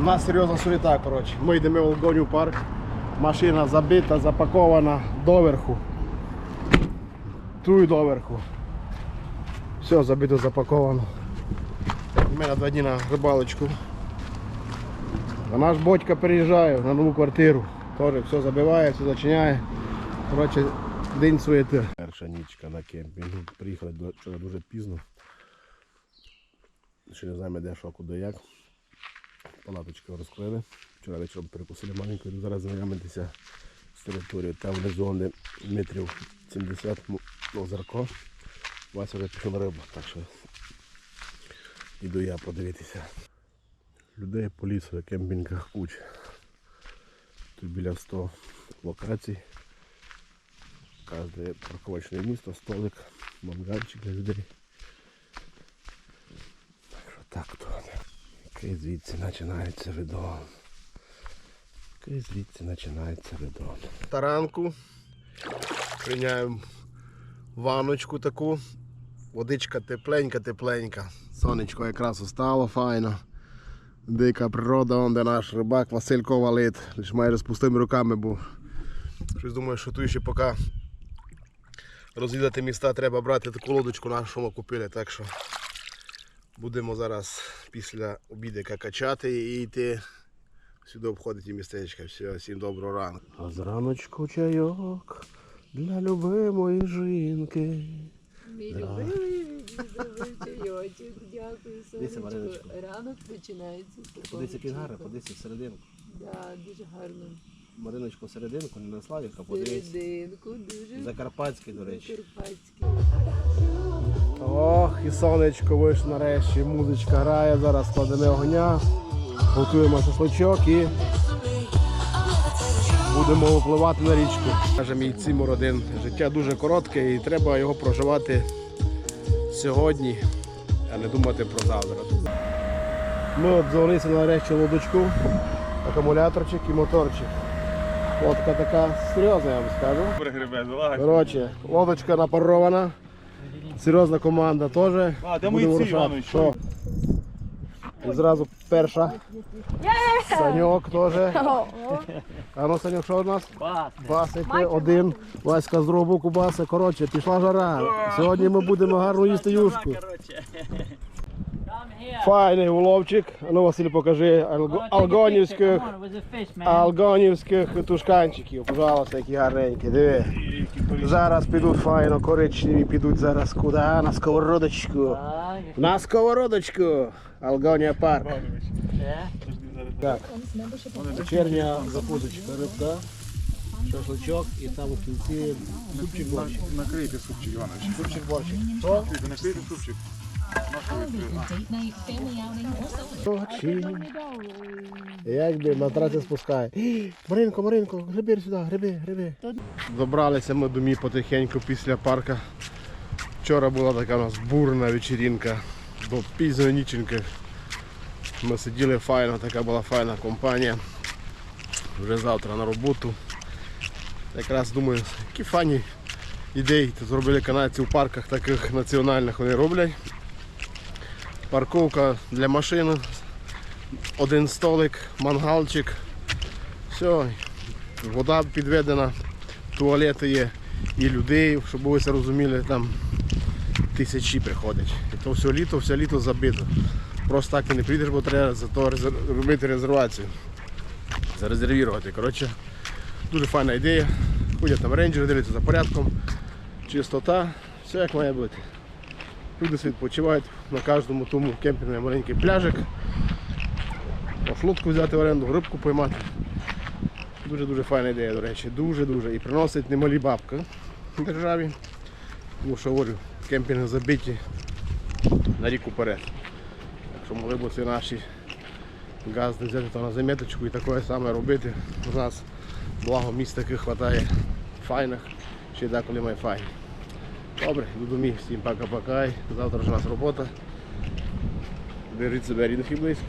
У нас серйозна суета, коротше. Ми йдемо в Алгонів парк. Машина забита, запакована доверху. Ту і доверху. Все забито, запаковано. Ми на два дні на рибалочку. А наш батько переїжджає на нову квартиру. Теж все забиває, все зачиняє. Коротше, день суєти. Перша нічка на кемпінгу. Приїхали вчора дуже пізно. Ще не знаємо де що, куди як. Палаточки розклеїли. Вчора вечором перекусили маленькою, зараз знайомитися з територією. Там внизу вони метрів 70 озерко. Вася вже пішов на рибу, так що іду я подивитися. Людей по лісу на кемпінгах куча. Тут біля 100 локацій. Кожне парковочне місто, столик, мангальчик для людей. Так що так тут. Який звідси починається видон. Який звідси починається видон. Таранку. Прийняємо ванночку таку. Водичка тепленька, тепленька. Сонечко якраз устало файно. Дика природа, де наш рибак Василько валить. Лиш майже з пустими руками був. Щось думаю, що тут ще поки розвідати міста треба брати таку лодочку нашу, що ми купили. Так що будемо зараз після обідика качати і йти сюди обходити містечка. Все, всім доброго ранку. А зраночку чайок для любимої жінки. Мій любимий відомий чайочок. Дякую, Мариночко. сонечко. Ранок починається з такого. Подивіться, який гарний, чайку. подивіться всерединку. Да, дуже гарно. Мариночку всерединку, не на Славіка, подивіться. Серединку, дуже Закарпатський, до речі. карпатський. Ох, і сонечко вийшло нарешті, музичка грає, зараз складемо огня, готуємо шашличок і будемо випливати на річку. Каже мій Цимур один, життя дуже коротке і треба його проживати сьогодні, а не думати про завтра. Ми от завелися нарешті лодочку, акумуляторчик і моторчик. Лодка така серйозна, я вам скажу. Коротше, лодочка напарована. Серйозна команда теж. А, де Будемо мої ці, рушати. Іванович? Що? І зразу перша. Саньок теж. А ну, Саньок, що у нас? Басики, один. Васька з другого боку баси. Коротше, пішла жара. Сьогодні ми будемо гарно їсти юшку. Файний уловчик. Ну, Василь, покажи алгонівських, алгонівських тушканчиків. Пожалуйста, які гарненькі. Диви. Зараз підуть файно, коричневі підуть зараз куди? На сковородочку. На сковородочку. Алгонія парк. Так. Вечерня закусочка, рибка, шашличок і там у кінці супчик борщик. Накрийте супчик, Іванович. Супчик борщик. Накрийте супчик. Очі. Як би на траці спускає. Маринко, Маринко, гриби сюди, гриби, гриби. Добралися ми до мій потихеньку після парка. Вчора була така у нас бурна вечірінка до пізньої ніченьки. Ми сиділи файно, така була файна компанія. Вже завтра на роботу. Якраз думаю, які файні ідеї зробили канадці у парках таких національних вони роблять. Парковка для машин, один столик, мангалчик. Все, вода підведена, туалети є і людей, щоб ви це розуміли, там тисячі приходять. І то все літо, все літо забито. Просто так і не прийдеш, бо треба за то робити резервацію. Зарезервувати. Коротше, дуже файна ідея. Ходять там рейнджери, дивляться за порядком, чистота, все як має бути. Люди відпочивають на кожному тому кемпінгу маленький пляжик. Шлутку взяти в оренду, рибку поймати. Дуже-дуже файна ідея, до речі, дуже-дуже. І приносить немалі бабки в державі. Тому що говорю, кемпінги забиті на рік уперед. Так що могли б ці наші газди взяти на заметочку і таке саме робити. У нас благо місць таких вистачає файних, ще деколи має файні. Добре, йду домів, всім пока-пока. Завтра ж у нас робота. Беріть себе рідних і близьких.